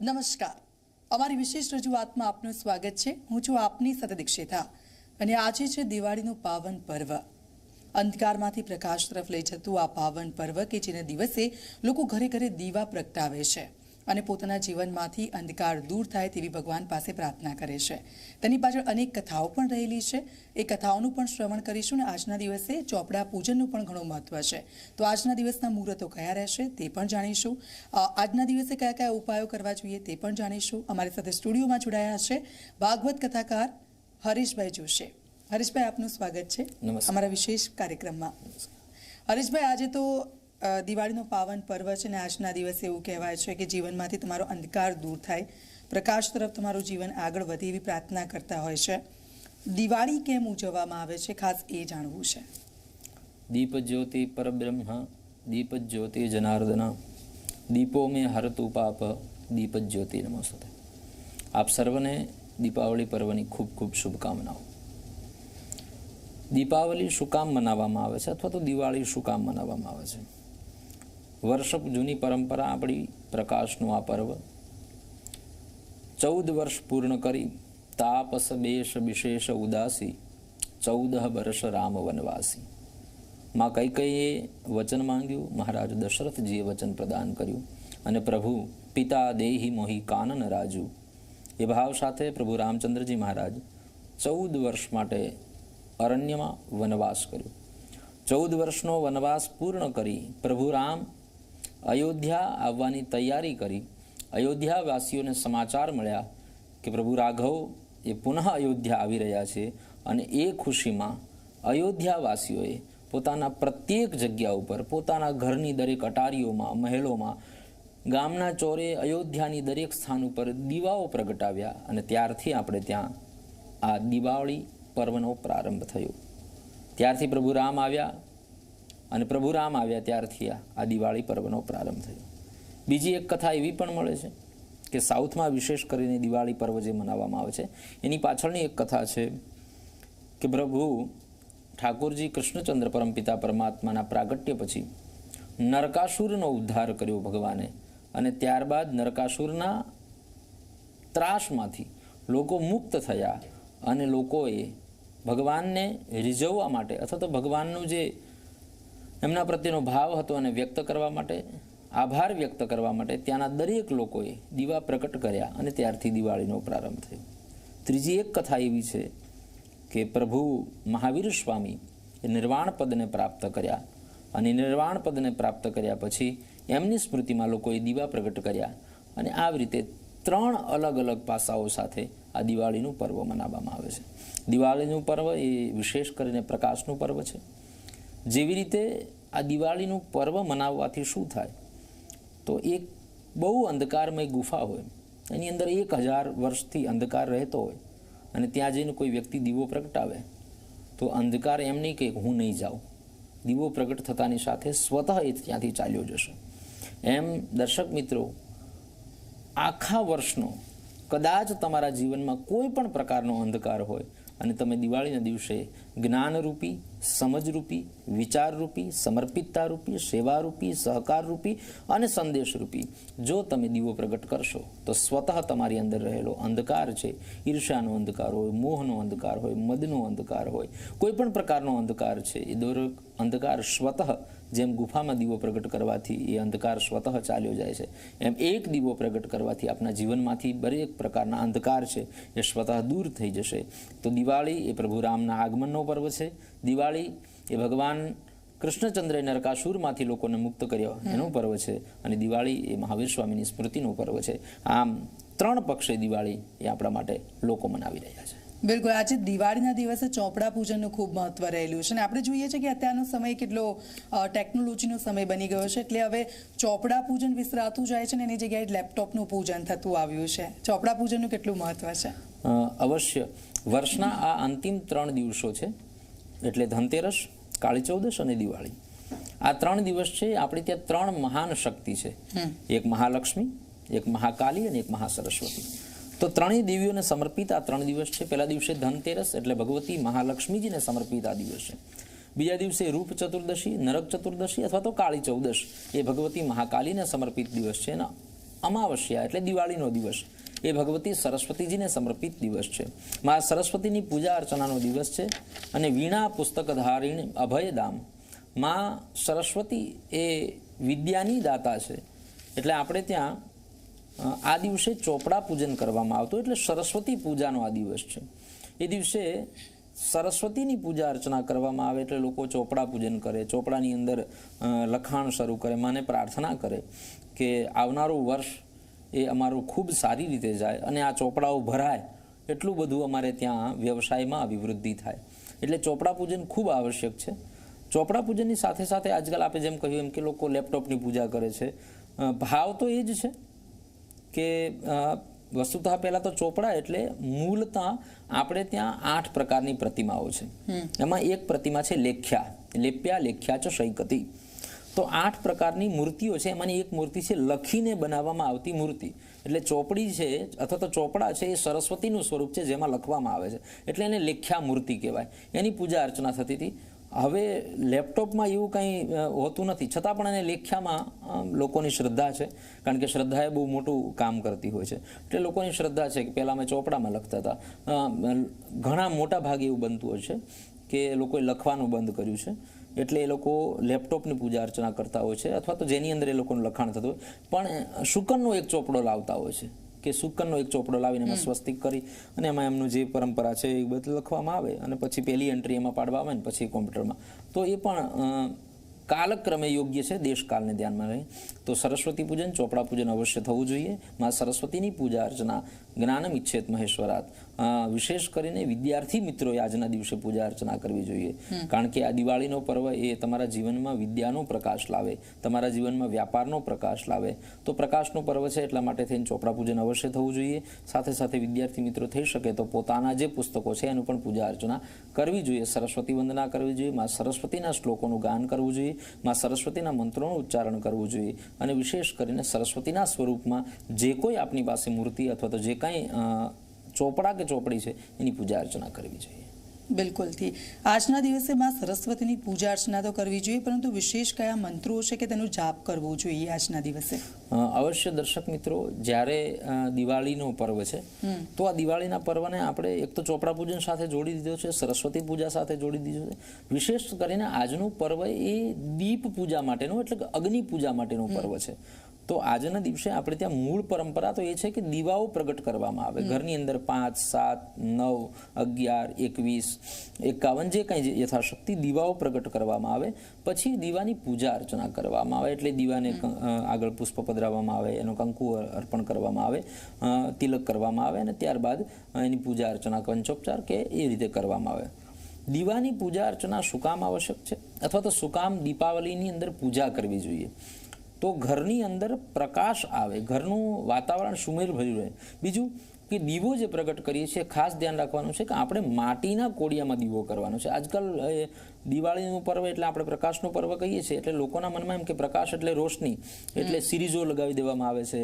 નમસ્કાર. અમારી વિશેષ રજૂઆતમાં આપનું સ્વાગત છે. હું છું આપની સાથે દીક્ષિતા અને આજે છે દિવાળીનું પાવન પર્વ. અંધકારમાંથી પ્રકાશ તરફ લઈ જતું આ પાવન પર્વ કે જેના દિવસે લોકો ઘરે ઘરે દીવા પ્રગટાવે છે. અને પોતાના જીવનમાંથી અંધકાર દૂર થાય તેવી ભગવાન પાસે પ્રાર્થના કરે છે. તેની પાછળ અનેક કથાઓ પણ રહેલી છે. એ કથાઓનું પણ શ્રવણ કરીશું અને આજના દિવસે ચોપડા પૂજનનું પણ ઘણું મહત્વ છે. તો આજના દિવસના મુહૂર્તો કયા રહેશે તે પણ જાણીશું. આજના દિવસે કયા કયા ઉપાયો કરવા જોઈએ તે પણ જાણીશું. અમારી સાથે સ્ટુડિયોમાં જોડાયા છે ભાગવત કથાકાર હરીશભાઈ જોશી. હરીશભાઈ આપનું સ્વાગત છે અમારા વિશેષ કાર્યક્રમમાં. હરીશભાઈ આજે તો દિવાળીનો પાવન પર્વ છે અને આજના દિવસે એવું કહેવાય છે કે જીવનમાંથી તમારો અંધકાર દૂર થાય. પ્રકાશ તરફ તમારું જીવન આગળ વધે એવી પ્રાર્થના કરતા હોય છે. દિવાળી કેમ ઉજવવામાં આવે છે? ખાસ એ જાણવું છે. દીપ જ્યોતિ પરબ્રહ્મ, દીપ જ્યોતિ જનાર્દન, દીપો મેં હરતુ પાપ, દીપ જ્યોતિ નમસ્તે. આપ સર્વને દીપાવલી પર્વની ખૂબ ખૂબ શુભકામનાઓ. દીપાવલી શું કામ મનાવવામાં આવે છે અથવા તો દિવાળી શું કામ મનાવવામાં આવે છે. વર્ષ જૂની પરંપરા આપણી પ્રકાશનું આ પર્વ. ચૌદ વર્ષ પૂર્ણ કરી તાપસ બેશ વિશેષ ઉદાસી ચૌદ વર્ષ રામ વનવાસી. માં કઈ કઈએ વચન માંગ્યું, મહારાજ દશરથજીએ વચન પ્રદાન કર્યું અને પ્રભુ પિતા દેહી મોહી કાનન રાજુ. એ ભાવ સાથે પ્રભુ રામચંદ્રજી મહારાજ ચૌદ વર્ષ માટે અરણ્યમાં વનવાસ કર્યો. ચૌદ વર્ષનો વનવાસ પૂર્ણ કરી પ્રભુ રામ અયોધ્યા આવવાની તૈયારી કરી. અયોધ્યાવાસીઓને સમાચાર મળ્યા કે પ્રભુ રાઘવ એ પુનઃ અયોધ્યા આવી રહ્યા છે અને એ ખુશીમાં અયોધ્યાવાસીઓએ પોતાના પ્રત્યેક જગ્યા ઉપર, પોતાના ઘરની દરેક અટારીઓમાં, મહેલોમાં, ગામના ચોરે અયોધ્યાની દરેક સ્થાન ઉપર દીવાઓ પ્રગટાવ્યા અને ત્યારથી આપણે ત્યાં આ દિવાળી પર્વનો પ્રારંભ થયો. ત્યારથી પ્રભુ રામ આવ્યા. અને પ્રભુ રામ આવ્યા ત્યારથી આ દિવાળી પર્વનો પ્રારંભ થયો. બીજી એક કથા એવી પણ મળે છે કે સાઉથમાં વિશેષ કરીને દિવાળી પર્વ જે મનાવવામાં આવે છે, એની પાછળની એક કથા છે કે પ્રભુ ઠાકોરજી કૃષ્ણચંદ્ર પરમપિતા પરમાત્માના પ્રાગટ્ય પછી નરકાસુરનો ઉદ્ધાર કર્યો ભગવાને અને ત્યારબાદ નરકાસુરના ત્રાસમાંથી લોકો મુક્ત થયા અને લોકોએ ભગવાનને રીઝવવા માટે અથવા તો ભગવાનનું જે એમના પ્રત્યેનો ભાવ હતો અને વ્યક્ત કરવા માટે, આભાર વ્યક્ત કરવા માટે ત્યાંના દરેક લોકોએ દીવા પ્રકટ કર્યા અને ત્યારથી દિવાળીનો પ્રારંભ થયો. ત્રીજી એક કથા એવી છે કે પ્રભુ મહાવીર સ્વામી એ નિર્વાણ પદને પ્રાપ્ત કર્યા અને નિર્વાણ પદને પ્રાપ્ત કર્યા પછી એમની સ્મૃતિમાં લોકોએ દીવા પ્રગટ કર્યા અને આવી રીતે ત્રણ અલગ અલગ પાસાઓ સાથે આ દિવાળીનું પર્વ મનાવવામાં આવે છે. દિવાળીનું પર્વ એ વિશેષ કરીને પ્રકાશનું પર્વ છે. જેવી રીતે આ દિવાળીનું પર્વ મનાવવાથી શું થાય? તો એક બહુ અંધકારમય ગુફા હોય. એની અંદર એક હજાર વર્ષથી અંધકાર રહેતો હોય અને ત્યાં જઈને કોઈ વ્યક્તિ દીવો પ્રગટાવે. તો અંધકાર એમ નહીં કે હું નહીં જાઉં. દીવો પ્રગટ થતાની સાથે સ્વતઃ એ ત્યાંથી ચાલ્યો જશે. એમ દર્શક મિત્રો, આખા વર્ષનો, કદાચ તમારા જીવનમાં કોઈ પણ પ્રકારનો અંધકાર હોય અને તમે દિવાળીના દિવસે જ્ઞાનરૂપી, સમજરૂપી, વિચારરૂપી, સમર્પિતતારૂપી, સેવારૂપી, સહકારરૂપી અને સંદેશરૂપી. જો તમે દીવો પ્રગટ કરશો, તો સ્વતઃ તમારી અંદર રહેલો અંધકાર છે. ઈર્ષાનો અંધકાર હોય, મોહનો અંધકાર હોય, મદનો અંધકાર હોય કોઈ પણ પ્રકારનો અંધકાર છે. એ દરેક અંધકાર સ્વતઃ, જેમ ગુફામાં દીવો પ્રગટ કરવાથી એ અંધકાર સ્વતઃ ચાલ્યો જાય છે. એમ એક દીવો પ્રગટ કરવાથી આપણા જીવનમાંથી દરેક પ્રકારના અંધકાર છે, એ સ્વતઃ દૂર થઈ જશે. તો દિવાળી એ પ્રભુ રામના આગમનનો પર્વ છે. દિવાળી એ ભગવાન કૃષ્ણચંદ્ર નરકાસુરમાંથી લોકોને મુક્ત કર્યો. એનું પર્વ છે. અને દિવાળી એ મહાવીર સ્વામીની સ્મૃતિનો પર્વ છે. આમ ત્રણ પક્ષે દિવાળી એ આપણા માટે લોકો મનાવી રહ્યા છે. બિલકુલ. આજે દિવાળીના દિવસે ચોપડા પૂજનનું ખૂબ મહત્વ રહેલું છે. અને આપણે જોઈએ છીએ કે અત્યારનો સમય કેટલો ટેકનોલોજીનો સમય બની ગયો છે. એટલે હવે ચોપડા પૂજન વિસરાતું જાય છે ને એની જગ્યાએ લેપટોપનું પૂજન થતું આવ્યું છે. ચોપડા પૂજનનું કેટલું મહત્વ છે? અવશ્ય. વર્ષના આ અંતિમ ત્રણ દિવસો છે એટલે ધનતેરસ કાળી ચૌદશ અને દિવાળી. આ ત્રણ દિવસ છે આપણે ત્યાં ત્રણ મહાન શક્તિ છે. એક મહાલક્ષ્મી એક મહાકાલી અને એક મહાસરસ્વતી. તો ત્રણેય દેવીઓને સમર્પિત આ ત્રણ દિવસ છે. પહેલા દિવસે ધનતેરસ એટલે ભગવતી મહાલક્ષ્મીજીને સમર્પિત આ દિવસ છે. બીજા દિવસે રૂપ ચતુર્દશી નરક ચતુર્દશી અથવા તો કાળી ચૌદશ એ ભગવતી મહાકાલીને સમર્પિત દિવસ છે ને અમાવસ્યા એટલે દિવાળીનો દિવસ. એ ભગવતી સરસ્વતીજીને સમર્પિત દિવસ છે. મા સરસ્વતીની પૂજા અર્ચનાનો દિવસ છે અને વીણા પુસ્તક ધારીણી અભયદામ. માં સરસ્વતી એ વિદ્યાની દાતા છે. એટલે આપણે ત્યાં આ દિવસે ચોપડા પૂજન કરવામાં આવતું એટલે સરસ્વતી પૂજાનો આ દિવસ છે. એ દિવસે સરસ્વતીની પૂજા અર્ચના કરવામાં આવે એટલે લોકો ચોપડા પૂજન કરે, ચોપડાની અંદર લખાણ શરૂ કરે, માને પ્રાર્થના કરે. કે આવનારું વર્ષ એ અમારું ખૂબ સારી રીતે જાય અને આ ચોપડાઓ ભરાય એટલું બધું અમારે ત્યાં વ્યવસાયમાં અભિવૃદ્ધિ થાય. એટલે ચોપડા પૂજન ખૂબ આવશ્યક છે. ચોપડા પૂજનની સાથે સાથે આજકાલ આપણે જેમ કહ્યું એમ કે લોકો લેપટોપની પૂજા કરે છે. ભાવ તો એ જ છે કે વસ્તુતઃ પહેલાં તો ચોપડા એટલે મૂળતા આપણે ત્યાં આઠ પ્રકારની પ્રતિમાઓ છે. એમાં એક પ્રતિમા છે લેખ્યા. લેપ્યા લેખ્યા ચ શૈકતી. તો આઠ પ્રકારની મૂર્તિઓ છે. એમાંની એક મૂર્તિ છે લખીને બનાવવામાં આવતી મૂર્તિ. એટલે ચોપડી છે અથવા તો ચોપડા છે એ સરસ્વતીનું સ્વરૂપ છે જેમાં લખવામાં આવે છે. એટલે એને લેખ્યા મૂર્તિ કહેવાય. એની પૂજા અર્ચના થતી હતી. હવે લેપટોપમાં એવું કંઈ હોતું નથી. છતાં પણ એને લેખ્યામાં લોકોની શ્રદ્ધા છે. કારણ કે શ્રદ્ધા એ બહુ મોટું કામ કરતી હોય છે. એટલે લોકોની શ્રદ્ધા છે કે પહેલાં અમે ચોપડામાં લખતા હતા. ઘણા મોટા ભાગે એવું બનતું હોય છે કે લોકોએ લખવાનું બંધ કર્યું છે. એટલે એ લોકો લેપટોપની પૂજા અર્ચના કરતા હોય છે અથવા તો જેની અંદર એ લોકોનું લખાણ થતું હોય. પણ શુકનનો એક ચોપડો લાવતા હોય છે કે શુકનનો એક ચોપડો લાવીને એમાં સ્વસ્તિક કરી અને એમાં એમનું જે પરંપરા છે એ બધું લખવામાં આવે અને પછી પહેલી એન્ટ્રી એમાં પાડવામાં આવે ને પછી કોમ્પ્યુટરમાં. તો એ પણ કાલક્રમે યોગ્ય છે દેશકાલને ધ્યાનમાં રહી. તો સરસ્વતી પૂજન ચોપડા પૂજન અવશ્ય થવું જોઈએ. માં સરસ્વતીની પૂજા અર્ચના જ્ઞાનમ ઈચ્છેત મહેશ્વરાત. વિશેષ કરીને વિદ્યાર્થી મિત્રોએ આજના દિવસે પૂજા અર્ચના કરવી જોઈએ. કારણ કે આ દિવાળીનો પર્વ એ તમારા જીવનમાં વિદ્યાનો પ્રકાશ લાવે તમારા જીવનમાં વ્યાપારનો પ્રકાશ લાવે. તો પ્રકાશનો પર્વ છે એટલા માટે થઈને ચોપડા પૂજન અવશ્ય થવું જોઈએ. સાથે સાથે વિદ્યાર્થી મિત્રો થઈ શકે તો પોતાના જે પુસ્તકો છે એનું પણ પૂજા અર્ચના કરવી જોઈએ. સરસ્વતી વંદના કરવી જોઈએ માં સરસ્વતીના શ્લોકોનું ગાન કરવું જોઈએ માં સરસ્વતીના મંત્રોનું ઉચ્ચારણ કરવું જોઈએ અને વિશેષ કરીને સરસ્વતીના સ્વરૂપમાં જે કોઈ આપની પાસે મૂર્તિ અથવા તો જે કાંઈ ચોપડા કે ચોપડી છે એની પૂજા અર્ચના કરવી જોઈએ. બિલકુલથી. આજના દિવસે માં સરસ્વતીની પૂજા અર્ચના તો કરવી જોઈએ પરંતુ વિશેષ કયા મંત્રો છે કે તેનો જાપ કરવો જોઈએ આજના દિવસે? અવશ્ય દર્શક મિત્રો જ્યારે દિવાળીનો પર્વ છે તો આ દિવાળીના પર્વને આપણે એક તો ચોપડા પૂજન સાથે જોડી દીધો છે સરસ્વતી પૂજા સાથે જોડી દીધો છે. વિશેષ કરીને આજનું પર્વ એ દીપ પૂજા માટેનું એટલે કે અગ્નિ પૂજા માટેનું પર્વ છે. તો આજના દિવસે આપણે ત્યાં મૂળ પરંપરા તો એ છે કે દીવાઓ પ્રગટ કરવામાં આવે. ઘરની અંદર પાંચ સાત નવ અગિયાર એકવીસ એકાવન જે કંઈ યથાશક્તિ દીવાઓ પ્રગટ કરવામાં આવે. પછી દીવાની પૂજા અર્ચના કરવામાં આવે એટલે દીવાને આગળ પુષ્પ પધરાવવામાં આવે એનો કંકુ અર્પણ કરવામાં આવે તિલક કરવામાં આવે અને ત્યારબાદ એની પૂજા અર્ચના પંચોપચાર કે એ રીતે કરવામાં આવે. દીવાની પૂજા અર્ચના શું કામ આવશ્યક છે? અથવા તો શું કામ દીપાવલીની અંદર પૂજા કરવી જોઈએ? તો ઘરની અંદર પ્રકાશ આવે ઘરનું વાતાવરણ સુમેર ભર્યું રહે. બીજું કે દીવો જે પ્રગટ કરીએ છીએ ખાસ ધ્યાન રાખવાનું છે કે આપણે માટીના કોડિયામાં દીવો કરવાનો છે. આજકાલ દિવાળીનું પર્વ એટલે આપણે પ્રકાશનું પર્વ કહીએ છીએ એટલે લોકોના મનમાં એમ કે પ્રકાશ એટલે રોશની. એટલે સિરીઝો લગાવી દેવામાં આવે છે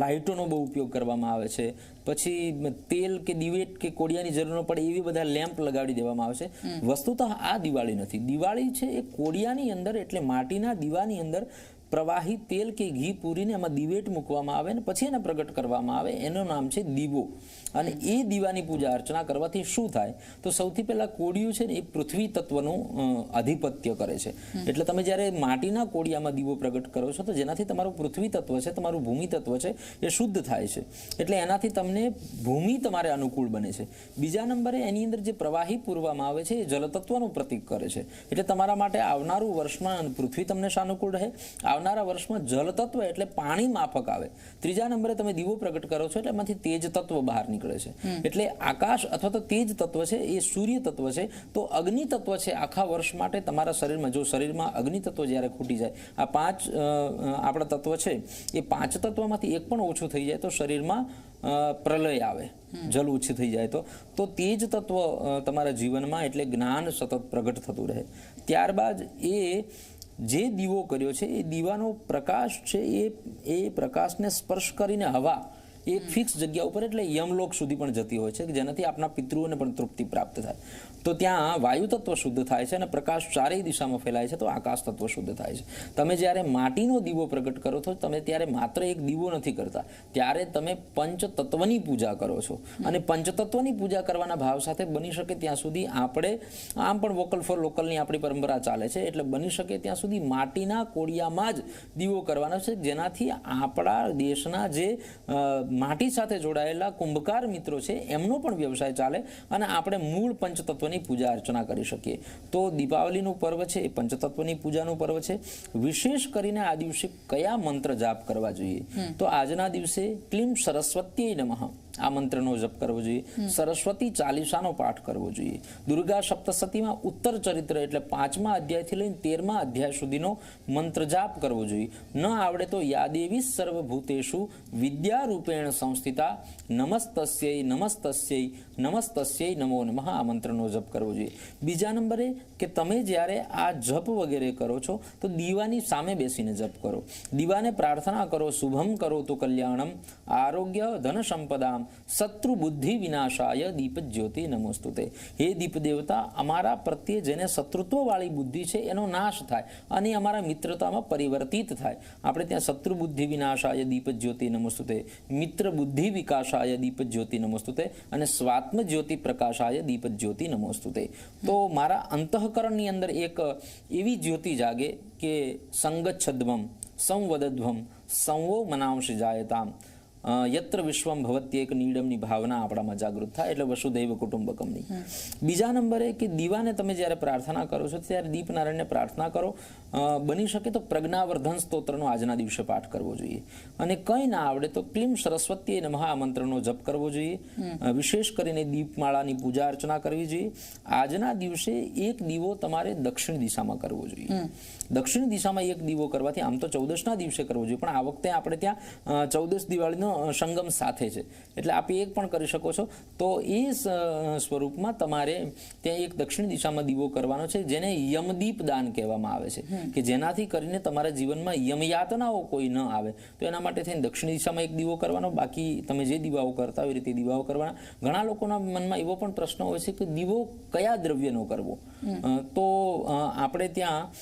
લાઇટોનો બહુ ઉપયોગ કરવામાં આવે છે. પછી તેલ કે દિવેટ કે કોડિયાની જરૂર ન પડે એવી બધા લેમ્પ લગાડી દેવામાં આવે છે. વસ્તુતઃ આ દિવાળી નથી. દિવાળી છે એ કોડિયાની અંદર એટલે માટીના દીવાની અંદર પ્રવાહી તેલ કે ઘી પૂરીને એમાં દિવેટ મૂકવામાં આવે ને પછી એને પ્રગટ કરવામાં આવે. એનું નામ છે દીવો. અને એ દીવાની પૂજા અર્ચના કરવાથી શું થાય? તો સૌથી પહેલાં કોડિયું છે ને એ પૃથ્વી તત્વનું આધિપત્ય કરે છે. એટલે તમે જ્યારે માટીના કોડિયામાં દીવો પ્રગટ કરો છો તો જેનાથી તમારું પૃથ્વી તત્વ છે તમારું ભૂમિ તત્વ છે એ શુદ્ધ થાય છે. એટલે એનાથી તમને ભૂમિ તમારે અનુકૂળ બને છે. બીજા નંબરે એની અંદર જે પ્રવાહી પૂરવામાં આવે છે એ જલતત્વનું પ્રતીક કરે છે. એટલે તમારા માટે આવનારું વર્ષમાં પૃથ્વી તમને સાનુકૂળ રહે. આવનારા વર્ષમાં જલતત્વ એટલે પાણી માફક આવે. ત્રીજા નંબરે તમે દીવો પ્રગટ કરો છો એટલે એમાંથી તેજ તત્વ બહાર નીકળે. છે. એટલે આકાશ અથવા તો તેજ તત્વ છે એ સૂર્ય તત્વ છે તો અગ્નિ તત્વ છે આખા વર્ષ માટે તમારા શરીરમાં જો શરીરમાં અગ્નિ તત્વ જ્યારે ખૂટી જાય આ પાંચ આપણા તત્વ છે એ પાંચ તત્વમાંથી એક પણ ઓછું થઈ જાય તો શરીરમાં પ્રલય આવે જલ ઓછી થઈ જાય તો. તો તેજ તત્વ અ, તમારા જીવનમાં એટલે જ્ઞાન સતત પ્રગટ થતું રહે. ત્યારબાદ એ જે દીવો કર્યો છે એ દીવાનો પ્રકાશ છે એ એ પ્રકાશને સ્પર્શ કરીને હવા એક ફિક્સ જગ્યા ઉપર એટલે યમલોક સુધી પણ જતી હોય છે કે જેનાથી આપના પિતૃઓને પણ તૃપ્તિ પ્રાપ્ત થાય. તો ત્યાં વાયુ તત્વ શુદ્ધ થાય છે અને પ્રકાશ ચારેય દિશામાં ફેલાય છે, તો આકાશ તત્વ શુદ્ધ થાય છે. તમે જ્યારે માટીનો દીવો પ્રગટ કરો છો, તમે ત્યારે માત્ર એક દીવો નથી કરતા. ત્યારે તમે પંચતત્વની પૂજા કરો છો. અને પંચતત્વની પૂજા કરવાના ભાવ સાથે બની શકે ત્યાં સુધી આપણે, આમ પણ વોકલ ફોર લોકલની આપણી પરંપરા ચાલે છે, એટલે બની શકે ત્યાં સુધી માટીના કોડિયામાં જ દીવો કરવાનો છે, જેનાથી આપણા દેશના જે માટી સાથે જોડાયેલા કુંભકાર મિત્રો છે, એમનો પણ વ્યવસાય ચાલે. અને આપણે મૂળ પંચતત્વની પૂજા અર્ચના કરી શકીએ. તો દીપાવલીનું પર્વ છે એ પંચતત્વની પૂજાનું પર્વ છે. વિશેષ કરીને આ દિવસે કયા મંત્ર જાપ કરવા જોઈએ? તો આજના દિવસે ક્લીમ સરસ્વતી નમઃ. આ મંત્રનો જપ કરવો જોઈએ. સરસ્વતી ચાલીસાનો પાઠ કરવો જોઈએ. દુર્ગા સપ્તસતીમાં ઉત્તર ચરિત્ર એટલે પાંચમા અધ્યાયથી લઈને તેરમા અધ્યાય સુધીનો મંત્ર જાપ કરવો જોઈએ. ન આવડે તો યાદેવી સર્વભૂતેશુ વિદ્યારૂપેણ સંસ્થિતા નમસ્તસ્યૈ નમસ્તસ્યૈ નમસ્તસ્યૈ નમો નમઃ આ મંત્રનો જપ કરવો જોઈએ. બીજા નંબરે કે તમે જ્યારે આ જપ વગેરે કરો છો તો દીવાની સામે બેસીને જપ કરો. દીવાને પ્રાર્થના કરો શુભમ કરો તો કલ્યાણમ આરોગ્ય ધન સંપદામ શત્રુ બુદ્ધિ વિનાશાય દીપ જ્યોતિ નમોસ્તુતે હે દીપ દેવતા અમારા પ્રત્યે જેને શત્રુત્વવાળી બુદ્ધિ છે, એનો નાશ થાય અને અમારા મિત્રતામાં પરિવર્તિત થાય. આપણે ત્યાં શત્રુ બુદ્ધિ વિનાશાય દીપ જ્યોતિ નમોસ્તુતે, મિત્ર બુદ્ધિ વિકાસાય દીપ જ્યોતિ નમોસ્તુતે અને સ્વાત્મ જ્યોતિ પ્રકાશાય દીપ જ્યોતિ નમોસ્તુતે. તો મારા અંતઃકરણની અંદર એક એવી જ્યોતિ જાગે કે સંગચ્છદ્વમ, સંવદધ્વમ, સંવો મનાંશ જાયતામ. યત્ર વિશ્વમ ભવતી એક નીડમની ભાવના આપણામાં જાગૃત થાય એટલે વસુદૈવ કુટુંબકમની. બીજા નંબરે કે દીવાને તમે જ્યારે પ્રાર્થના કરો છો ત્યારે દીપનારાયણને પ્રાર્થના કરો. બની શકે તો પ્રજ્ઞાવર્ધન સ્તોત્રનો આજના દિવસે પાઠ કરવો જોઈએ. અને કંઈ ના આવડે તો ક્લીમ સરસ્વતી નમઃ આ મંત્રનો જપ કરવો જોઈએ. વિશેષ કરીને દીપમાળાની પૂજા અર્ચના કરવી જોઈએ. આજના દિવસે એક દીવો તમારે દક્ષિણ દિશામાં કરવો જોઈએ. દક્ષિણ દિશામાં એક દીવો કરવાથી આમ તો ચૌદશના દિવસે કરવો જોઈએ. પણ આ વખતે આપણે ત્યાં ચૌદસ ચૌદશ દિવાળીનો અ, સંગમ સાથે છે. એટલે આપ એક પણ કરી શકો છો. તો એ સ્વરૂપમાં તમારે ત્યાં એક દક્ષિણ દિશામાં દીવો કરવાનો છે જેને યમદીપ દાન કહેવામાં આવે છે. કે જેનાથી કરીને તમારા જીવનમાં યમયાતનાઓ કોઈ ન આવે. તો એના માટે થઈને દક્ષિણ દિશામાં એક દીવો કરવાનો બાકી તમે જે દીવાઓ કરતા હોય એ રીતે દીવાઓ કરવાના. ઘણા લોકોના મનમાં એવો પણ પ્રશ્ન હોય છે કે દીવો કયા દ્રવ્યનો કરવો? તો આપણે ત્યાં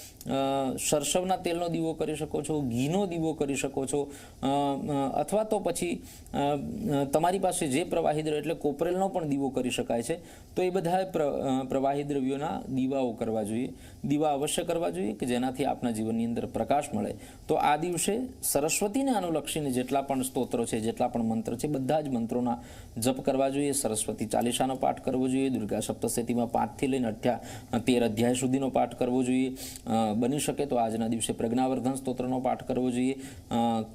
સરસવના તેલનો દીવો કરી શકો છો ઘીનો દીવો કરી શકો છો અથવા તો પછી અ, તમારી પાસે જે પ્રવાહી દ્રવ્ય એટલે કોપરેલનો પણ દીવો કરી શકાય છે. તો એ બધા પ્ર- પ્રવાહી દ્રવ્યોના દીવાઓ કરવા જોઈએ. દીવા અવશ્ય કરવા જોઈએ કે જેનાથી આપણા જીવનની અંદર પ્રકાશ મળે. તો આ દિવસે સરસ્વતીને અનુલક્ષીને જેટલા પણ સ્તોત્રો છે, જેટલા પણ મંત્ર છે, બધા જ મંત્રોના જપ કરવા જોઈએ. સરસ્વતી ચાલીસાનો પાઠ કરવો જોઈએ. દુર્ગા સપ્તશતીમાં પાંચથી લઈને અઠ્યા તેર અધ્યાય સુધીનો પાઠ કરવો જોઈએ. બની શકે તો આજના દિવસે પ્રજ્ઞાવર્ધન સ્તોત્રનો પાઠ કરવો જોઈએ.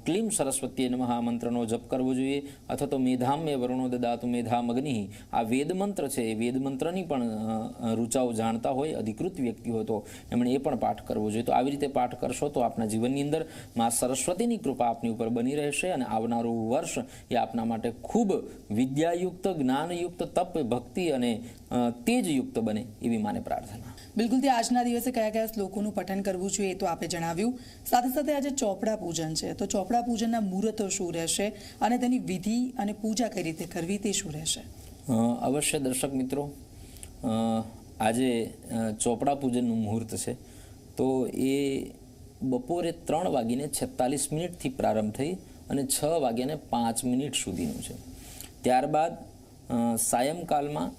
ક્લીમ સરસ્વતી આ જપ કરવો જોઈએ. અથવા તો મેધામ મે વરુણો દદાતુ મેધામ અગ્નિ આ વેદ મંત્ર છે, એ વેદ મંત્રની પણ રૂચાઓ જાણતા હોય, અધિકૃત વ્યક્તિ હોય, તો એમણે એ પણ પાઠ કરવો જોઈએ. તો આવી રીતે પાઠ કરશો તો આપના જીવનની અંદર મા સરસ્વતીની કૃપા આપની ઉપર બની રહેશે અને આવનારું વર્ષ એ આપના માટે ખૂબ વિદ્યાયુક્ત, જ્ઞાનયુક્ત, તપ, ભક્તિ અને તેજયુક્ત બને એવી માને પ્રાર્થના. બિલકુલ, તે આજના દિવસે કયા કયા શ્લોકોનું પઠન કરવું જોઈએ એ તો આપે જણાવ્યું. સાથે સાથે આજે ચોપડા પૂજન છે. તો ચોપડા પૂજનના મુહૂર્તો શું રહેશે અને તેની વિધિ અને પૂજા કઈ રીતે કરવી તે શું રહેશે? અવશ્ય દર્શક મિત્રો આજે ચોપડા પૂજનનું મુહૂર્ત છે. તો એ બપોરે ત્રણ વાગીને છેતાલીસ મિનિટથી પ્રારંભ થઈ અને છ વાગ્યાને પાંચ મિનિટ સુધીનું છે. ત્યારબાદ સાયંકાલમાં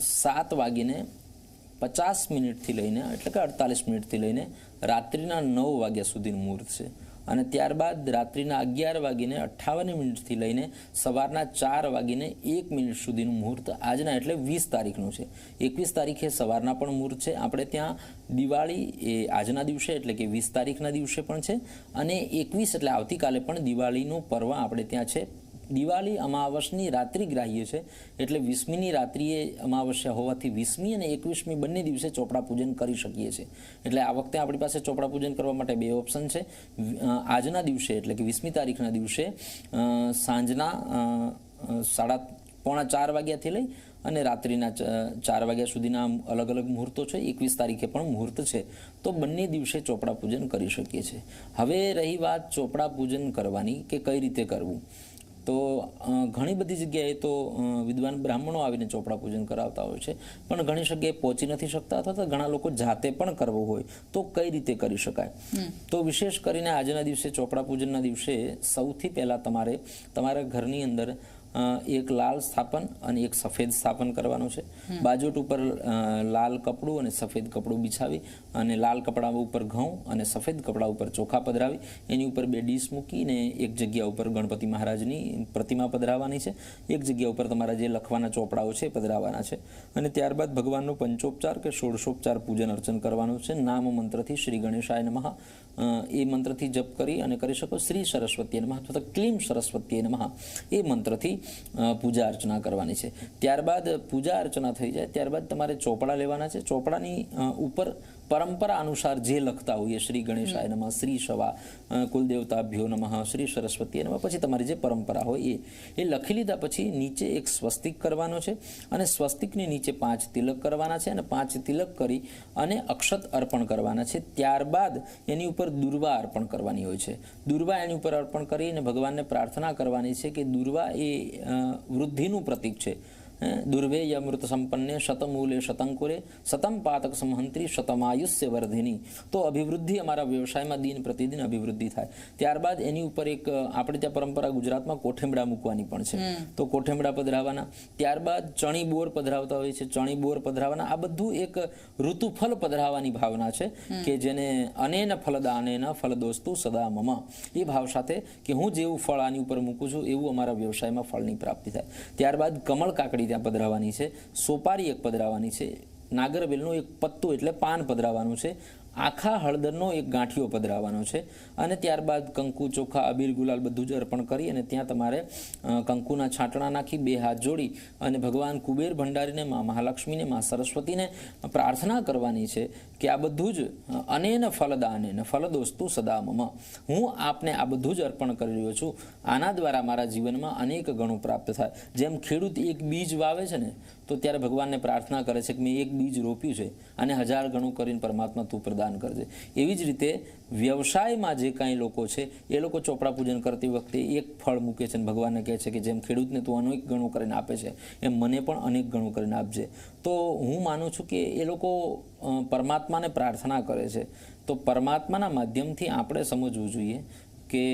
સાત વાગીને પચાસ મિનિટથી લઈને, એટલે કે અડતાલીસ મિનિટથી લઈને રાત્રિના નવ વાગ્યા સુધીનું મુહૂર્ત છે. અને ત્યારબાદ રાત્રિના અગિયાર વાગીને અઠ્ઠાવન મિનિટથી લઈને સવારના ચાર વાગીને એક મિનિટ સુધીનું મુહૂર્ત. આજના એટલે વીસ તારીખનું છે. એકવીસ તારીખે સવારના પણ મુહૂર્ત છે. આપણે ત્યાં દિવાળી એ આજના દિવસે એટલે કે વીસ તારીખના દિવસે પણ છે. અને એકવીસ એટલે આવતીકાલે પણ દિવાળીનું પર્વ આપણે ત્યાં છે. દિવાળી અમાવસની રાત્રિ ગ્રાહ્ય છે. એટલે વીસમીની રાત્રિએ અમાવસ્યા હોવાથી વીસમી અને એકવીસમી બંને દિવસે ચોપડા પૂજન કરી શકીએ છીએ. એટલે આ વખતે આપણી પાસે ચોપડા પૂજન કરવા માટે બે ઓપ્શન છે. આજના દિવસે, એટલે કે વીસમી તારીખના દિવસે સાંજના સાડા પોણા ચાર વાગ્યાથી લઈ અને રાત્રિના ચાર વાગ્યા સુધીના અલગ અલગ મુહૂર્તો છે. એકવીસ તારીખે પણ મુહૂર્ત છે. તો બંને દિવસે ચોપડા પૂજન કરી શકીએ છીએ. હવે રહી વાત ચોપડા પૂજન કરવાની કે કઈ રીતે કરવું? તો ઘણી બધી જગ્યાએ તો વિદ્વાન બ્રાહ્મણો આવીને ચોપડા પૂજન કરાવતા હોય છે પણ ઘણી જગ્યાએ પહોંચી નથી શકતા અથવા તો ઘણા લોકો જાતે પણ કરવું હોય તો કઈ રીતે કરી શકાય? તો વિશેષ કરીને આજના દિવસે ચોપડા પૂજનના દિવસે સૌથી પહેલાં તમારે તમારા ઘરની અંદર એક લાલ સ્થાપન અને એક સફેદ સ્થાપન કરવાનું છે. બાજોટ ઉપર લાલ કપડું અને સફેદ કપડું બિછાવી અને લાલ કપડા ઉપર ઘઉં અને સફેદ કપડા ઉપર ચોખા પધરાવી એની ઉપર બે ડીશ મૂકીને એક જગ્યા ઉપર ગણપતિ મહારાજની પ્રતિમા પધરાવવાની છે. એક જગ્યા ઉપર તમારા જે લખવાના ચોપડાઓ છે એ પધરાવવાના છે. અને ત્યારબાદ ભગવાનનું પંચોપચાર કે ષોડશોપચાર પૂજન અર્ચન કરવાનું છે. નામ મંત્રથી શ્રી ગણેશાય નમઃ. એ મંત્રથી જપ કરી અને કરી શકો. શ્રી સરસ્વતી નમઃ અથવા તો ક્લીમ સરસ્વતી નમઃ એ મંત્રથી પૂજા અર્ચના કરવાની છે. ત્યારબાદ પૂજા અર્ચના થઈ જાય. ત્યારબાદ તમારે ચોપડા લેવાના છે. ચોપડાની ઉપર પરંપરા અનુસાર જે લખતા હોઈએ, શ્રી ગણેશાય નમઃ, શ્રી શવા કુલદેવતાભ્યો નમઃ, શ્રી સરસ્વતી નમઃ, પછી તમારી જે પરંપરા હોય એ એ લખી લીધા પછી નીચે એક સ્વસ્તિક કરવાનો છે અને સ્વસ્તિકની નીચે પાંચ તિલક કરવાના છે અને પાંચ તિલક કરી અને અક્ષત અર્પણ કરવાના છે. ત્યારબાદ એની ઉપર દુર્વા અર્પણ કરવાની હોય છે. દુર્વા એની ઉપર અર્પણ કરીને ભગવાનને પ્રાર્થના કરવાની છે કે દુર્વા એ વૃદ્ધિનું પ્રતીક છે. હે, દુર્વેય અમૃત સંપન્ને શતમૂલે શતંકુરે શતમ પાતક સંહંત્રી શતમાયુષ્ય વર્ધિની તો અભિવૃદ્ધિ અમારા વ્યવસાયમાં દિન પ્રતિદિન અભિવૃદ્ધિ થાય. ત્યારબાદ એની ઉપર એક આપણે ત્યાં પરંપરા ગુજરાતમાં કોઠેમડા મૂકવાની પણ છે. તો કોઠેમડા પધરાવાના. ત્યારબાદ ચણી બોર પધરાવતા હોય છે. ચણી બોર પધરાવાના. આ બધું એક ઋતુફલ પધરાવાની ભાવના છે કે જેને અનેન ફલદાનેન ફલદોસ્તુ સદા મમ. એ ભાવ સાથે કે હું જેવું ફળ આની ઉપર મૂકું છું એવું અમારા વ્યવસાયમાં ફળની પ્રાપ્તિ થાય. ત્યારબાદ કમળ કાકડી ત્યાં પધરાવવાની છે. સોપારી એક પધરાવવાની છે. નાગરબેલનું એક પત્તું એટલે પાન પધરાવવાનું છે. આખા હળદરનો એક ગાંઠિયો પધરાવવાનો છે. અને ત્યારબાદ કંકુ, ચોખા, અબીર, ગુલાલ બધું જ અર્પણ કરી અને ત્યાં તમારે કંકુના છાંટણા નાખી, બે હાથ જોડી અને ભગવાન કુબેર ભંડારીને, મા મહાલક્ષ્મીને, મા સરસ્વતીને પ્રાર્થના કરવાની છે. કે આ બધું જ અનેન ફલદાનેન ફલદોસ્તુ સદામમાં હું આપને આ બધું જ અર્પણ કરી રહ્યો છું. આના દ્વારા મારા જીવનમાં અનેક ગણું પ્રાપ્ત થાય. જેમ ખેડૂત એક બીજ વાવે છે ને, તો ત્યારે ભગવાનને પ્રાર્થના કરે છે કે મેં એક બીજ રોપ્યું છે અને હજાર ગણું કરીને પરમાત્મા તું પ્રદાન કરજે. એવી જ રીતે વ્યવસાયમાં જે કાંઈ લોકો છે એ લોકો ચોપડા પૂજન કરતી વખતે એક ફળ મૂકે છે અને ભગવાનને કહે છે કે જેમ ખેડૂતને તું અનેક ગણું કરીને આપે છે એમ મને પણ અનેક ગણું કરીને આપજે. તો હું માનું છું કે એ લોકો પરમાત્માને પ્રાર્થના કરે છે. તો પરમાત્માના માધ્યમથી આપણે સમજવું જોઈએ કે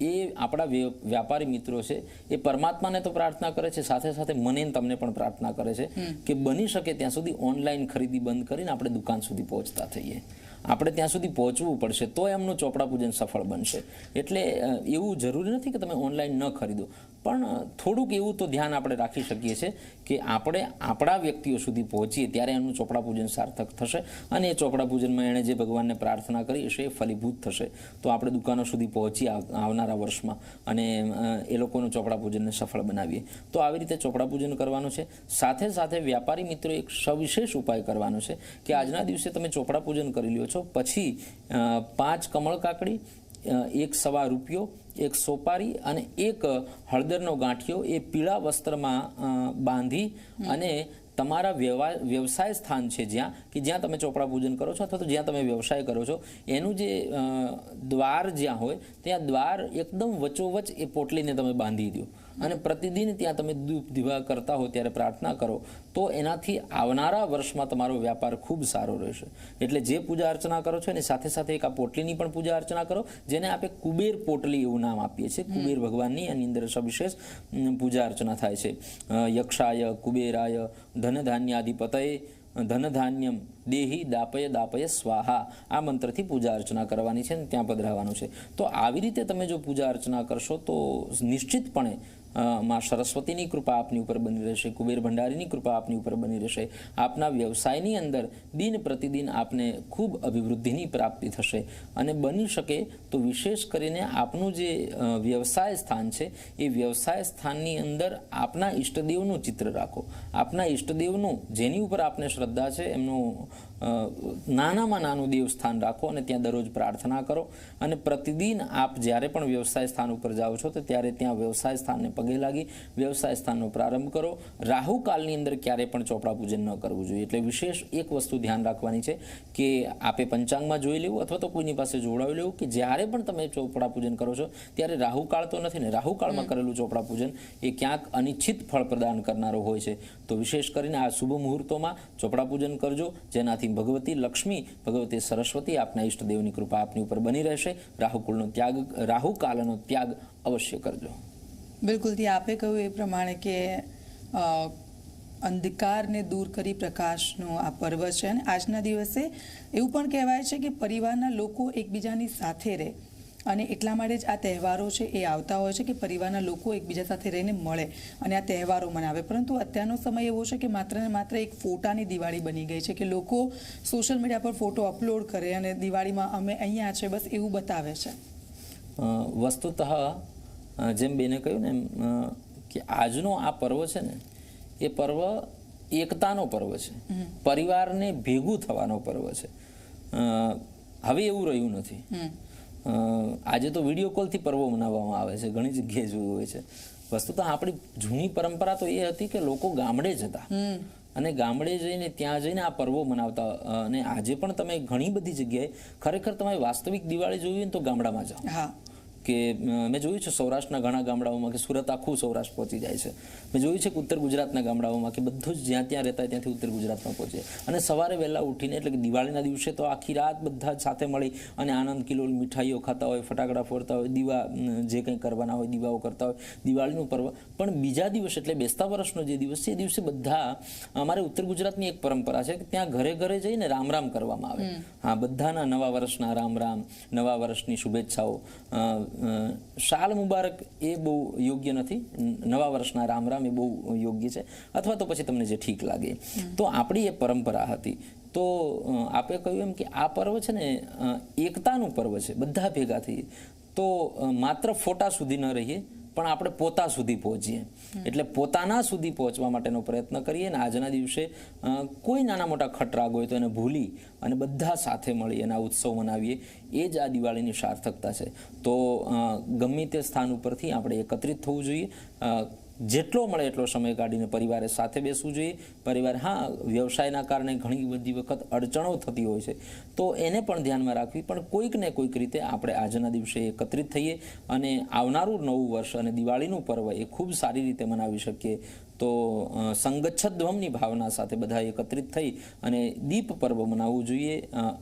એ આપણા વ્ય- વ્યાપારી મિત્રો છે એ પરમાત્માને તો પ્રાર્થના કરે છે સાથે સાથે મને તમને પણ પ્રાર્થના કરે છે કે બની શકે ત્યાં સુધી ઓનલાઈન ખરીદી બંધ કરીને આપણે દુકાન સુધી પહોંચતા થઈએ. આપણે ત્યાં સુધી પહોંચવું પડશે, તો એમનું ચોપડા પૂજન સફળ બનશે. એટલે એવું જરૂરી નથી કે તમે ઓનલાઈન ન ખરીદો. પણ થોડુંક એવું તો ધ્યાન આપણે રાખી શકીએ છીએ કે આપણે આપણા વ્યક્તિઓ સુધી પહોંચીએ ત્યારે એમનું ચોપડા પૂજન સાર્થક થશે અને એ ચોપડા પૂજનમાં એણે જે ભગવાનને પ્રાર્થના કરી હશે એ ફલીભૂત થશે. તો આપણે દુકાનો સુધી પહોંચી આવનારા વર્ષમાં અને એ લોકોનું ચોપડા પૂજનને સફળ બનાવીએ. તો આવી રીતે ચોપડા પૂજન કરવાનું છે. સાથે સાથે વ્યાપારી મિત્રો એક સવિશેષ ઉપાય કરવાનો છે કે આજના દિવસે તમે ચોપડા પૂજન કરી લ્યો છો. પછી પાંચ કમળ કાકડી એક સવા રૂપિયો એક સોપારી અને એક હળદરનો ગાંઠિયો એ પીળા વસ્ત્રમાં બાંધી અને તમારા વ્યવસાય સ્થાન છે જ્યાં કે જ્યાં તમે ચોપડા પૂજન કરો છો અથવા તો જ્યાં તમે વ્યવસાય કરો છો એનું જે દ્વાર જ્યાં હોય ત્યાં દ્વાર એકદમ વચોવચ એ પોટલીને તમે બાંધી દો અને પ્રતિદિન ત્યાં તમે ધૂપ દીવા કરતા હો, ત્યારે પ્રાર્થના કરો, તો એનાથી આવનારા વર્ષમાં તમારો વ્યાપાર ખૂબ સારો રહેશે. એટલે જે પૂજા અર્ચના કરો છો, એની સાથે સાથે એક આ પોટલીની પણ પૂજા અર્ચના કરો, જેને આપણે કુબેર પોટલી એવું નામ આપીએ છીએ. કુબેર ભગવાનની એની અંદર સવિશેષ પૂજા અર્ચના થાય છે. યક્ષાય, કુબેરાય, ધનધાન્યાધિપતય, ધનધાન્યમ, દેહી, દાપય દાપય, સ્વાહા, આ મંત્રથી પૂજા અર્ચના કરવાની છે અને ત્યાં પધરાવવાનું છે. તો આવી રીતે તમે જો પૂજા અર્ચના કરશો, તો નિશ્ચિતપણે માં સરસ્વતીની કૃપા આપની ઉપર બની રહેશે, કુબેર ભંડારીની કૃપા આપની ઉપર બની રહેશે. આપના વ્યવસાયની અંદર દિન પ્રતિદિન આપને ખૂબ અભિવૃદ્ધિની પ્રાપ્તિ થશે. અને બની શકે તો વિશેષ કરીને આપનું જે વ્યવસાય સ્થાન છે, એ વ્યવસાય સ્થાનની અંદર આપના ઈષ્ટદેવનું ચિત્ર રાખો. આપના ઈષ્ટદેવનું જેની ઉપર આપને શ્રદ્ધા છે, એમનું નાનામાં નાનું દેવસ્થાન રાખો અને ત્યાં દરરોજ પ્રાર્થના કરો. અને પ્રતિદિન આપ જ્યારે પણ વ્યવસાય સ્થાન ઉપર જાઓ છો તો ત્યારે ત્યાં વ્યવસાય સ્થાનને પગે લાગી વ્યવસાય સ્થાનનો પ્રારંભ કરો. રાહુ કાળની અંદર ક્યારેય પણ ચોપડા પૂજન ન કરવું જોઈએ. એટલે વિશેષ એક વસ્તુ ધ્યાન રાખવાની છે કે આપે પંચાંગમાં જોઈ લેવું અથવા તો કોઈની પાસે જોડાવી લેવું કે જ્યારે પણ તમે ચોપડા પૂજન કરો છો ત્યારે રાહુ કાળ તો નથી ને રાહુ કાળમાં કરેલું ચોપડા પૂજન એ ક્યાંક અનિચ્છિત ફળ પ્રદાન કરનારો હોય છે. તો વિશેષ કરીને આ શુભ મુહૂર્તોમાં ચોપડા પૂજન કરજો જેનાથી ભગવતી લક્ષ્મી, ભગવતી સરસ્વતી આપના ઈષ્ટદેવની કૃપા આપની ઉપર બની રહેશે. રાહુકુળનો ત્યાગ રાહુ કાલનો ત્યાગ અવશ્ય કરજો. બિલકુલથી આપે કહ્યું એ પ્રમાણે કે અંધકારને દૂર કરી પ્રકાશનો આ પર્વ છે. અને આજના દિવસે એવું પણ કહેવાય છે કે પરિવારના લોકો એકબીજાની સાથે રહે. અને એટલા માટે જ આ તહેવારો છે એ આવતા હોય છે કે પરિવારના લોકો એકબીજા સાથે રહીને મળે અને આ તહેવારો મનાવે. પરંતુ અત્યારનો સમય એવો છે કે માત્ર ને માત્ર એક ફોટાની દિવાળી બની ગઈ છે કે લોકો સોશિયલ મીડિયા પર ફોટો અપલોડ કરે અને દિવાળીમાં અમે અહીંયા છે બસ એવું બતાવે છે. વસ્તુતઃ જેમ બેને કહ્યું ને એમ કે આજનો આ પર્વ છે ને એ પર્વ એકતાનો પર્વ છે. પરિવારને ભેગું થવાનો પર્વ છે. હવે એવું રહ્યું નથી. આજે તો વીડિયો કોલથી પર્વો મનાવવામાં આવે છે ઘણી જગ્યાએ જોયું હોય છે. વસ્તુ તો આપણી જૂની પરંપરા તો એ હતી કે લોકો ગામડે જ હતા. અને ગામડે જઈને ત્યાં જઈને આ પર્વો મનાવતા અને આજે પણ તમે ઘણી બધી જગ્યાએ ખરેખર તમે વાસ્તવિક દિવાળી જોવી હોય ને તો ગામડામાં જાઓ. હા. કે મેં જોયું છે સૌરાષ્ટ્રના ઘણા ગામડાઓમાં કે સુરત આખું સૌરાષ્ટ્ર પહોંચી જાય છે. મેં જોયું છે કે ઉત્તર ગુજરાતના ગામડાઓમાં કે બધું જ જ્યાં ત્યાં રહેતા ત્યાંથી ઉત્તર ગુજરાતમાં પહોંચે. અને સવારે વહેલા ઉઠીને એટલે કે દિવાળીના દિવસે તો આખી રાત બધા જ સાથે મળી અને આનંદ કિલોલ મીઠાઈઓ ખાતા હોય ફટાકડા ફોડતા હોય દીવા જે કંઈ કરવાના હોય દીવાઓ કરતા હોય દિવાળીનું પર્વ. પણ બીજા દિવસ એટલે બેસતા વર્ષનો જે દિવસ છે એ દિવસે બધા અમારે ઉત્તર ગુજરાતની એક પરંપરા છે કે ત્યાં ઘરે ઘરે જઈને રામ રામ કરવામાં આવે. હા બધાના નવા વર્ષના રામ રામ નવા વર્ષની શુભેચ્છાઓ શાલ મુબારક એ બહુ યોગ્ય નથી. નવા વર્ષના રામ રામ એ બહુ યોગ્ય છે. અથવા તો પછી તમને જે ઠીક લાગે. તો આપણી એ પરંપરા હતી. તો આપણે આપે કહ્યું એમ કે આ પર્વ છે ને એકતાનું પર્વ છે. બધા ભેગા થઈએ. તો માત્ર ફોટા સુધી ન રહીએ. પણ આપણે પોતા સુધી પહોંચીએ. એટલે પોતાના સુધી પહોંચવા માટેનો પ્રયત્ન કરીએ અને આજના દિવસે કોઈ નાના મોટા ખટરાગ હોય તો એને ભૂલી અને બધા સાથે મળી અને આ ઉત્સવ મનાવીએ. એ જ આ દિવાળીની સાર્થકતા છે. તો ગમે તે સ્થાન ઉપરથી આપણે એકત્રિત થવું જોઈએ. જેટલો મળે એટલો સમય કાઢીને પરિવારે સાથે બેસવું જોઈએ. પરિવાર, હા, વ્યવસાયના કારણે ઘણી બધી વખત અડચણો થતી હોય છે. તો એને પણ ધ્યાનમાં રાખવી. પણ કોઈક ને કોઈક રીતે આપણે આજના દિવસે એકત્રિત થઈએ અને આવનારું નવું વર્ષ અને દિવાળીનું પર્વ એ ખૂબ સારી રીતે મનાવી શકીએ. તો સંગચ્છદ્વમની ભાવના સાથે બધા એકત્રિત થઈ અને દીપ પર્વ મનાવવું જોઈએ.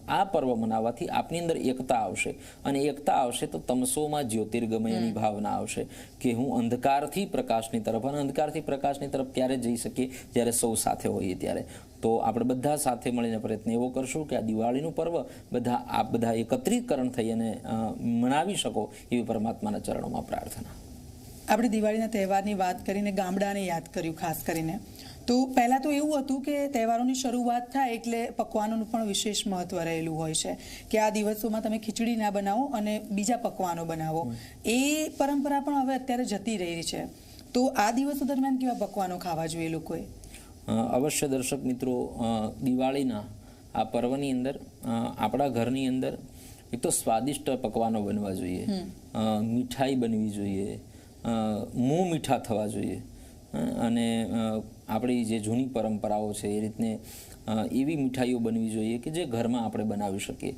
આ પર્વ મનાવવાથી આપની અંદર એકતા આવશે. અને એકતા આવશે તો તમસોમાં જ્યોતિર્ગમયની ભાવના આવશે કે હું અંધકારથી પ્રકાશની તરફ અને અંધકારથી પ્રકાશની તરફ ત્યારે જઈ શકીએ? જ્યારે સૌ સાથે હોઈએ ત્યારે. તો આપણે બધા સાથે મળીને પ્રયત્ન એવો કરશું કે આ દિવાળીનું પર્વ બધા આપ બધા એકત્રીકરણ થઈ અને મનાવી શકો એવી પરમાત્માના ચરણોમાં પ્રાર્થના. આપણે દિવાળીના તહેવારની વાત કરીને ગામડાને યાદ કર્યું, ખાસ કરીને. તો પહેલાં તો એવું હતું કે તહેવારોની શરૂઆત થાય એટલે પકવાનોનું પણ વિશેષ મહત્વ રહેલું હોય છે કે આ દિવસોમાં તમે ખીચડી ના બનાવો અને બીજા પકવાનો બનાવો. એ પરંપરા પણ હવે અત્યારે જતી રહી છે. તો આ દિવસો દરમિયાન કેવા પકવાનો ખાવા જોઈએ લોકોએ? અવશ્ય દર્શક મિત્રો દિવાળીના આ પર્વની અંદર આપણા ઘરની અંદર એક તો સ્વાદિષ્ટ પકવાનો બનવા જોઈએ. મીઠાઈ બનવી જોઈએ. મોં મીઠા થવા જોઈએ. અને આપણી જે જૂની પરંપરાઓ છે એ રીતને એવી મીઠાઈઓ બનવી જોઈએ કે જે ઘરમાં આપણે બનાવી શકીએ.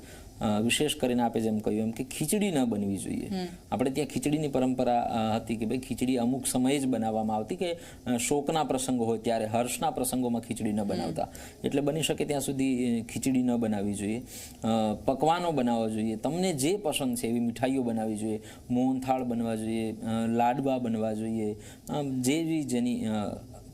વિશેષ કરીને આપે જેમ કહ્યું એમ કે ખીચડી ન બનવી જોઈએ. આપણે ત્યાં ખીચડીની પરંપરા હતી કે ભાઈ ખીચડી અમુક સમયે જ બનાવવામાં આવતી કે શોકના પ્રસંગો હોય ત્યારે હર્ષના પ્રસંગોમાં ખીચડી ન બનાવતા. એટલે બની શકે ત્યાં સુધી ખીચડી ન બનાવવી જોઈએ. પકવાનો બનાવવા જોઈએ. તમને જે પસંદ છે એવી મીઠાઈઓ બનાવવી જોઈએ. મોહનથાળ બનવા જોઈએ લાડવા બનવા જોઈએ. જેવી જેની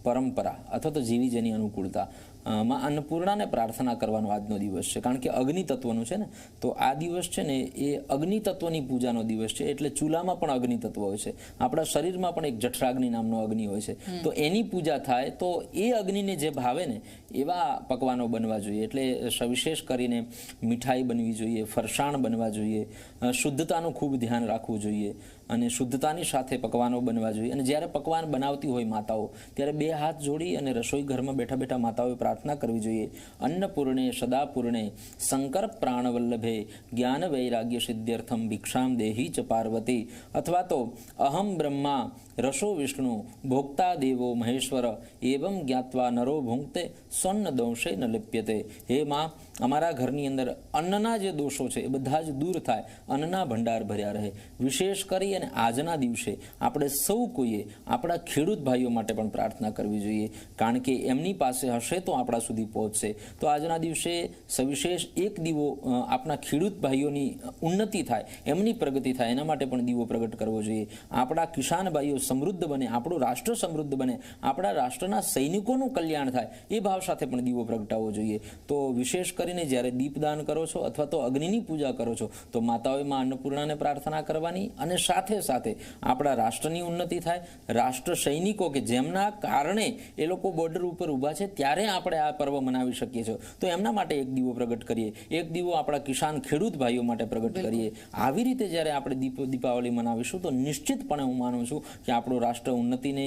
પરંપરા અથવા તો જીવી જેની અનુકૂળતા માં અન્નપૂર્ણાને પ્રાર્થના કરવાનો આજનો દિવસ છે. કારણ કે અગ્નિ તત્વનું છે ને તો આ દિવસ છે ને એ અગ્નિ તત્વની પૂજાનો દિવસ છે એટલે ચૂલામાં પણ અગ્નિ તત્વ હોય છે. આપણા શરીરમાં પણ એક જઠરાગ્નિ નામનો અગ્નિ હોય છે. તો એની પૂજા થાય તો એ અગ્નિને જે ભાવે ને એવા પકવાનો બનવા જોઈએ. એટલે સવિશેષ કરીને મીઠાઈ બનવી જોઈએ ફરસાણ બનવા જોઈએ શુદ્ધતાનું ખૂબ ધ્યાન રાખવું જોઈએ. અને શુદ્ધતાની સાથે પકવાનો બનવા જોઈએ. અને જ્યારે પકવાન બનાવતી હોય માતાઓ, ત્યારે બે હાથ જોડી અને રસોઈ ઘરમાં બેઠા બેઠા માતાઓએ પ્રાર્થના કરવી જોઈએ. અન્નપૂર્ણે, સદાપૂર્ણે શંકર પ્રાણવલ્લભે જ્ઞાન વૈરાગ્ય સિદ્ધ્યર્થમ ભિક્ષામ દેહી ચ પાર્વતી. અથવા તો અહમ બ્રહ્મા, રસો વિષ્ણુ, ભોક્તા દેવો મહેશ્વર, એવમ જ્ઞાત્વા નરો ભુંક્તે સ્વર્ણ દંશે ન લિપ્યતે. હે માં અમારા ઘરની અંદર અન્નના જે દોષો છે એ બધા જ દૂર થાય, અન્નના ભંડાર ભર્યા રહે. વિશેષ કરી અને આજના દિવસે આપણે સૌ કોઈએ આપણા ખેડૂત ભાઈઓ માટે પણ પ્રાર્થના કરવી જોઈએ. કારણ કે એમની પાસે હશે તો આપણા સુધી પહોંચશે. તો આજના દિવસે સવિશેષ એક દીવો આપણા ખેડૂત ભાઈઓની ઉન્નતિ થાય, એમની પ્રગતિ થાય, એના માટે પણ દીવો પ્રગટ કરવો જોઈએ. આપણા કિસાન ભાઈઓ સમૃદ્ધ બને, આપણું રાષ્ટ્ર સમૃદ્ધ બને, આપણા રાષ્ટ્રના સૈનિકોનું કલ્યાણ થાય, એ ભાવ સાથે પણ દીવો પ્રગટાવવો જોઈએ. તો વિશેષ કરીને જ્યારે દીપદાન કરો છો અથવા તો અગ્નિની પૂજા કરો છો તો માતાઓમાં અન્નપૂર્ણાને પ્રાર્થના કરવાની અને સાથે સાથે આપણા રાષ્ટ્રની ઉન્નતિ થાય. રાષ્ટ્ર સૈનિકો કે જેમના કારણે એ લોકો બોર્ડર ઉપર ઊભા છે ત્યારે આપણે આ પર્વ મનાવી શકીએ છીએ. તો એમના માટે એક દીવો પ્રગટ કરીએ. એક દીવો આપણા કિસાન ખેડૂત ભાઈઓ માટે પ્રગટ કરીએ. આવી રીતે જ્યારે આપણે દીપ દીપાવલી મનાવીશું તો નિશ્ચિતપણે હું માનું છું કે આપણું રાષ્ટ્ર ઉન્નતિને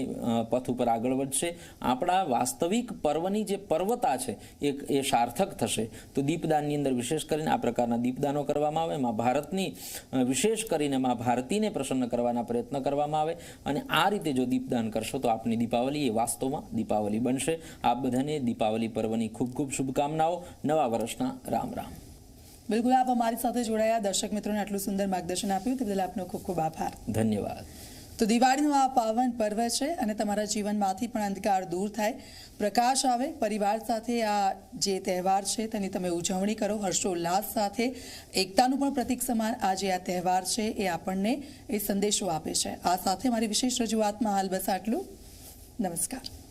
પથ ઉપર આગળ વધશે. આપણા વાસ્તવિક પર્વની જે પર્વતા છે એ એ સાર્થક થશે. તો દીપદાનની અંદર વિશેષ કરીને આ પ્રકારના દીપદાનો કરવામાં આવે મા ભારતની વિશેષ કરીને માં ભારતીને પ્રસન્ન કરવાના પ્રયત્ન કરવામાં આવે અને આ રીતે જો દીપદાન કરશો તો આપની દીપાવલી એ વાસ્તવમાં દીપાવલી બનશે. આપ બધાને દીપાવલી પર્વની ખૂબ ખૂબ શુભકામનાઓ. નવા વર્ષના રામ રામ. બિલકુલ આપ અમારી સાથે જોડાયા. દર્શક મિત્રોને આટલું સુંદર માર્ગદર્શન આપ્યું. તે બદલ આપનો ખૂબ ખૂબ આભાર. ધન્યવાદ. તો દિવાળીનું આ પાવન પર્વ છે અને તમારા જીવનમાંથી પણ અંધકાર દૂર થાય. પ્રકાશ આવે, પરિવાર સાથે આ જે તહેવાર છે તેની તમે ઉજવણી કરો. હર્ષોલ્લાસ સાથે એકતાનું પણ પ્રતિક સમાન આ જે આ તહેવાર છે એ આપણને એ સંદેશો આપે છે. આ સાથે મારી વિશેષ રજૂઆતમાં હાલ બસ આટલું. નમસ્કાર.